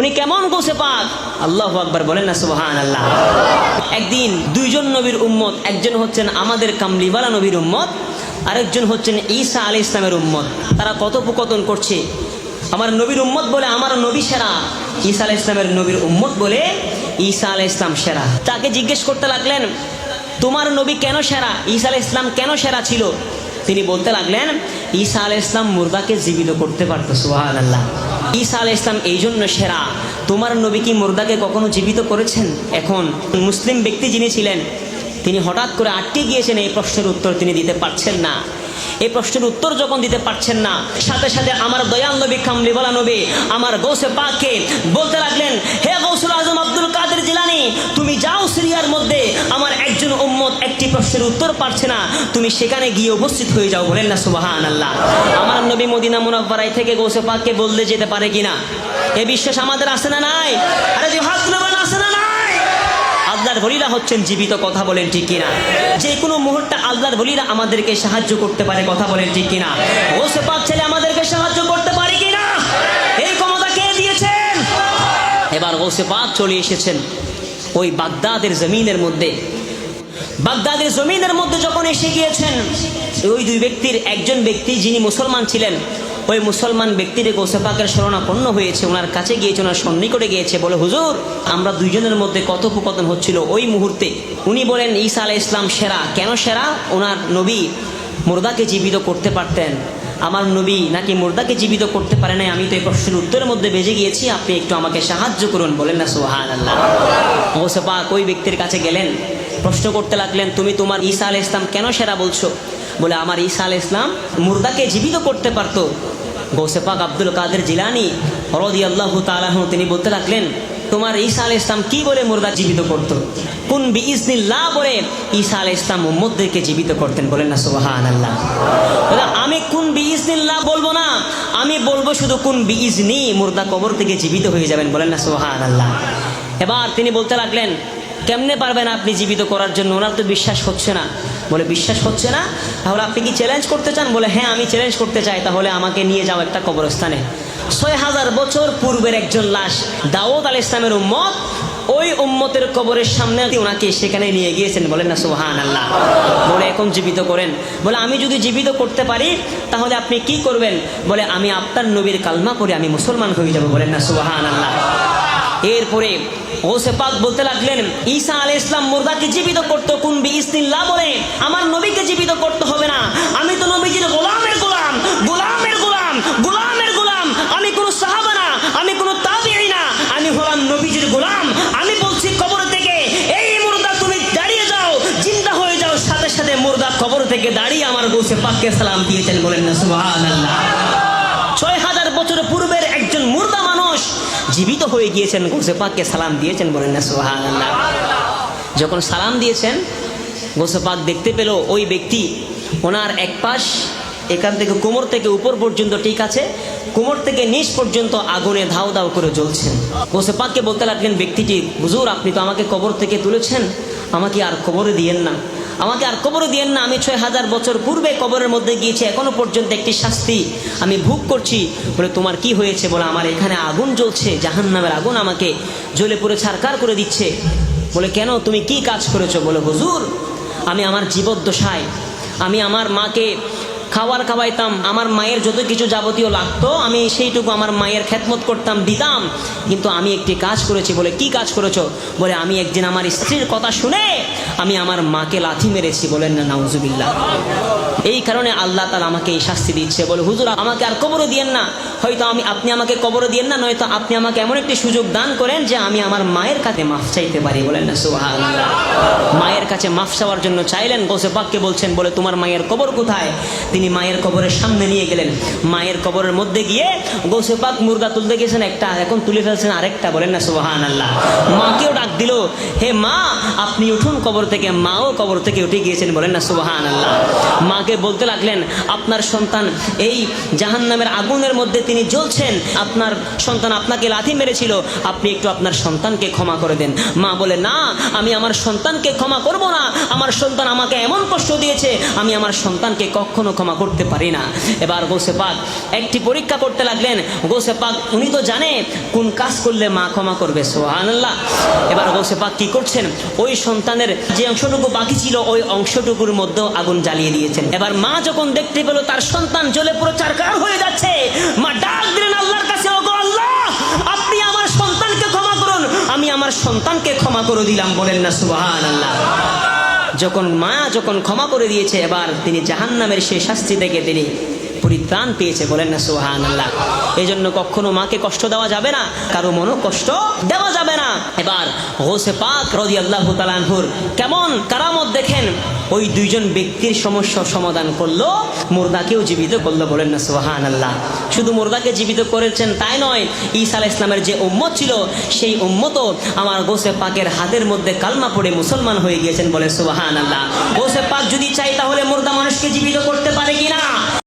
উনি কেমন গোসে পাক? আল্লাহ আকবার বলেন না সুবহান আল্লাহ একদিন দুইজন নবীর উম্মত, একজন হচ্ছেন আমাদের কামলিওয়ালা নবীর উম্মত, আরেকজন হচ্ছেন ঈসা আলী ইসলামের উম্মত। তারা কথোপকথন করছে, আমার নবীর উম্মত বলে আমার নবী সেরা। ঈসা আলাহ ইসলামের নবীর উম্মত বলে ঈসা আলাহ ইসলাম সেরা। তাকে জিজ্ঞেস করতে লাগলেন, তোমার নবী কেন সেরা? ঈসা আলাহ ইসলাম কেন সেরা ছিল? তিনি বলতে লাগলেন, ঈসা আলাহ ইসলাম মুর্দাকে জীবিত করতে পারতো সুহান আল্লাহ ঈসা আলাহ ইসলাম এই জন্য সেরা। তোমার নবী কি মুর্দাকে কখনো জীবিত করেছেন? এখন মুসলিম ব্যক্তি যিনি ছিলেন, তিনি হঠাৎ করে আটকে গিয়েছেন এই প্রশ্নের উত্তর তিনি দিতে পারছেন না। এই প্রশ্নের উত্তর যখন দিতে পারছেন না, সাথে সাথে আমার দয়াল নবী কামলিওয়ালা নবী, আমার গৌসে পাককে বলতে লাগলেন, হে গৌসুল আজম আব্দুল কাদের জিলানি, তুমি যাও সিরিয়ার মধ্যে, আমার একজন উম্মত একটি প্রশ্নের উত্তর পারছে না, তুমি সেখানে গিয়ে উপস্থিত হয়ে যাও। বলেন না সুবাহান আল্লাহ নবী মদিনা মুনাফারাই থেকে গৌসে পাককে বলতে যেতে পারে কিনা? এ বিশ্বাস আমাদের আছে না নাই? আরে যে হাত আছে না হচ্ছেন জীবিত, কথা বলেন মুহূর্তে আমাদেরকে সাহায্য করতে পারে, কথা বলেন ছেলে আমাদেরকে সাহায্য করতে পারে এই ক্ষমতা দিয়েছেন? এবার ওসে পাক চলে এসেছেন ওই বাগদাদের জমিনের মধ্যে। বাগদাদের জমিনের মধ্যে যখন এসে গিয়েছেন, ওই দুই ব্যক্তির, একজন ব্যক্তি যিনি মুসলমান ছিলেন, ওই মুসলমান ব্যক্তির গোসেপাকের শরণাপন্ন হয়েছে, ওনার কাছে গিয়েছে, ওনার সন্নিকটে গিয়েছে, বলে, হুজুর, আমরা দুইজনের মধ্যে কথোপকথন হচ্ছিল ওই মুহূর্তে। উনি বলেন, ঈসা আলাহ ইসলাম সেরা। কেন সেরা? ওনার নবী মুর্দাকে জীবিত করতে পারতেন। আমার নবী নাকি মুর্দাকে জীবিত করতে পারে নাই? আমি তো এই প্রশ্নের উত্তরের মধ্যে বেজে গিয়েছি, আপনি একটু আমাকে সাহায্য করুন। বলেন না সোহান আল্লাহ গোসেপাক ওই ব্যক্তির কাছে গেলেন। প্রশ্ন করতে লাগলেন, তুমি তোমার ঈসা আল ইসলাম কেন সেরা বলছো? বলে, আমার ঈসা আল ইসলাম মুর্দাকে জীবিত করতে পারতো। গৌসেপাক আব্দুল কাদের জিলানি হরদি আল্লাহ তালাহ তিনি বলতে লাগলেন, তোমার ঈসা আল ইসলাম কি বলে মুর্দা জীবিত করত? কোন বি ইসনিল্লাহ বলে, ঈসা আল ইসলাম উম্মদদেরকে জীবিত করতেন। বলেন না সুবাহান আল্লাহ আমি কোন বি ইসনিল্লাহ বলব না, আমি বলব শুধু কোন বি ইজনি মুর্দা কবর থেকে জীবিত হয়ে যাবেন। বলেন না সুবাহান আল্লাহ এবার তিনি বলতে লাগলেন কেমনে পারবেন আপনি জীবিত করার জন্য? ওনার তো বিশ্বাস হচ্ছে না। বলে, বিশ্বাস হচ্ছে না? তাহলে আপনি কি চ্যালেঞ্জ করতে চান? বলে হ্যাঁ আমি চ্যালেঞ্জ করতে চাই। তাহলে আমাকে নিয়ে যাও একটা কবরস্থানে। ছয় হাজার বছর পূর্বের একজন লাশ দাউদ আল ইসলামের উম্মত, ওই উম্মতের কবরের সামনে ওনাকে সেখানে নিয়ে গিয়েছেন। বলেন না সুহান আল্লাহ বলে, এখন জীবিত করেন। বলে, আমি যদি জীবিত করতে পারি, তাহলে আপনি কি করবেন? বলে, আমি আপনার নবীর কালমা করে আমি মুসলমান হয়ে যাব। বলেন না সুহান আল্লাহ এরপরে ওসে পাক বলতে লাগলেন, ঈসা আলী ইসলাম মুর্দাকে জীবিত করতো কোন বি ইসনিল্লাহ বলে? আমার নবীকে জীবিত করতে হবে না। আমি তো নবীজির গোলামের গোলাম গোলামের গোলাম গোলামের গোলাম। আমি কোনো সাহাবা না, আমি কোনো তাবিঈ না। আমি হলাম নবীজির গোলাম। আমি বলছি কবর থেকে, এই মুর্দা, তুমি দাঁড়িয়ে যাও চিন্তা হয়ে যাও। সাথে সাথে মুর্দা কবর থেকে দাঁড়িয়ে আমার গোসে পাককে সালাম দিয়েছেন বলেন না, সুবহানাল্লাহ। ছয় হাজার বছর পূর্বের জীবিত হয়ে গিয়েছেন, গোসে পাককে সালাম দিয়েছেন বলেন না সুহান যখন সালাম দিয়েছেন, গোসে পাক দেখতে পেল ওই ব্যক্তি ওনার এক পাশ এখান থেকে কোমর থেকে উপর পর্যন্ত ঠিক আছে, কোমর থেকে নিচ পর্যন্ত আগুনে ধাও ধাও করে জ্বলছে। গোসেপাককে বলতে লাগলেন, ব্যক্তিটি, হুজুর, আপনি তো আমাকে কবর থেকে তুলেছেন, আমাকে আর কবরে দিয়েন না। আমাকে আর কবরও দিয়েন না। আমি ছয় হাজার বছর পূর্বে কবরের মধ্যে গিয়েছি, এখনও পর্যন্ত একটি শাস্তি আমি ভোগ করছি। বলে, তোমার কি হয়েছে? বলে, আমার এখানে আগুন জ্বলছে জাহান নামের আগুন আমাকে জ্বলে পুরে ছারকার করে দিচ্ছে। বলে, কেন? তুমি কি কাজ করেছ? বলে, হুজুর, আমি আমার জীবদ্দশায়, আমি আমার মাকে খাবার খাওয়াইতাম, আমার মায়ের যত কিছু যাবতীয় লাগতো, আমি সেইটুকু আমার মায়ের খেদমত করতাম, দিতাম। কিন্তু আমি একটি কাজ করেছি বলে কি কাজ করেছ? বলে আমি একদিন আমার স্ত্রীর কথা শুনে আমি আমার মাকে লাথি মেরেছি বলেন না, নাউজুবিল্লাহ। এই কারণে আল্লাহ তালা আমাকে এই শাস্তি দিচ্ছে। বলে, হুজুর, আমাকে আর কবরও দিয়েন না। হয়তো আমি, আপনি আমাকে কবরও দিয়েন না, নয়তো আপনি আমাকে এমন একটি সুযোগ দান করেন যে আমি আমার মায়ের কাছে মাফ চাইতে পারি। বলেন না সুহান মায়ের কাছে মাফ চাওয়ার জন্য চাইলেন গোসে পাককে বলছেন, বলে, তোমার মায়ের কবর কোথায়? তিনি মায়ের কবরের সামনে নিয়ে গেলেন। মায়ের কবরের মধ্যে গিয়ে গোসে পাক মুরগা তুলতে গেছেন একটা, এখন তুলে ফেলছেন আরেকটা, বলেন না সুহান আল্লাহ মাকেও ডাক দিল, হে মা, আপনি উঠুন কবর থেকে। মাও কবর থেকে উঠে গিয়েছেন, বলেন না সুবাহান আল্লাহ মাকে বলতে লাগলেন, আপনার সন্তান এই জাহান নামের আগুনের মধ্যে তিনি জ্বলছেন। আপনার সন্তান আপনাকে লাথি মেরেছিল। আপনি একটু আপনার সন্তানকে ক্ষমা করে দেন। মা বলে, না, আমি আমার সন্তানকে ক্ষমা করব না। আমার সন্তান আমাকে এমন কষ্ট দিয়েছে। আমি আমার সন্তানকে কখনো ক্ষমা ক্ষমা করতে পারি না। এবার গোসে পাক একটি পরীক্ষা করতে লাগলেন। গোসে পাক উনি তো জানে কোন কাজ করলে মা ক্ষমা করবে সোহান আল্লাহ এবার গোসে পাক কি করছেন? ওই সন্তানের যে অংশটুকু বাকি ছিল, ওই অংশটুকুর মধ্যেও আগুন জ্বালিয়ে দিয়েছেন। এবার মা যখন দেখতে পেল, তার সন্তান জ্বলে পুরো চারকার হয়ে যাচ্ছে। মা ডাক দিলেন আল্লাহর কাছে, ওগো আল্লাহ, আপনি আমার সন্তানকে ক্ষমা করুন। আমি আমার সন্তানকে ক্ষমা করে দিলাম, বলেন না সুবাহান আল্লাহ যখন মা যখন ক্ষমা করে দিয়েছে এবার তিনি জাহান্নামের সেই শাস্তি থেকে তিনি পরিত্রাণ পেয়েছে বলেন না সোহান আল্লাহ এই জন্য কখনো মাকে কষ্ট দেওয়া যাবে না, কারও মনও কষ্ট দেওয়া যাবে না। এবার হোসে পাক রদি আল্লাহ তালানহুর কেমন কারামত দেখেন, ওই দুইজন ব্যক্তির সমস্যার সমাধান করল, মুর্দাকেও জীবিত করল বলেন না সোহান আল্লাহ শুধু মুর্দাকে জীবিত করেছেন তাই নয়, ঈসা আলাহ ইসলামের যে উম্মত ছিল, সেই উম্মতও আমার গোসে পাকের হাতের মধ্যে কালমা পড়ে মুসলমান হয়ে গিয়েছেন বলে সোহান আল্লাহ গোসে পাক যদি চাই তাহলে মুর্দা মানুষকে জীবিত করতে পারে কিনা?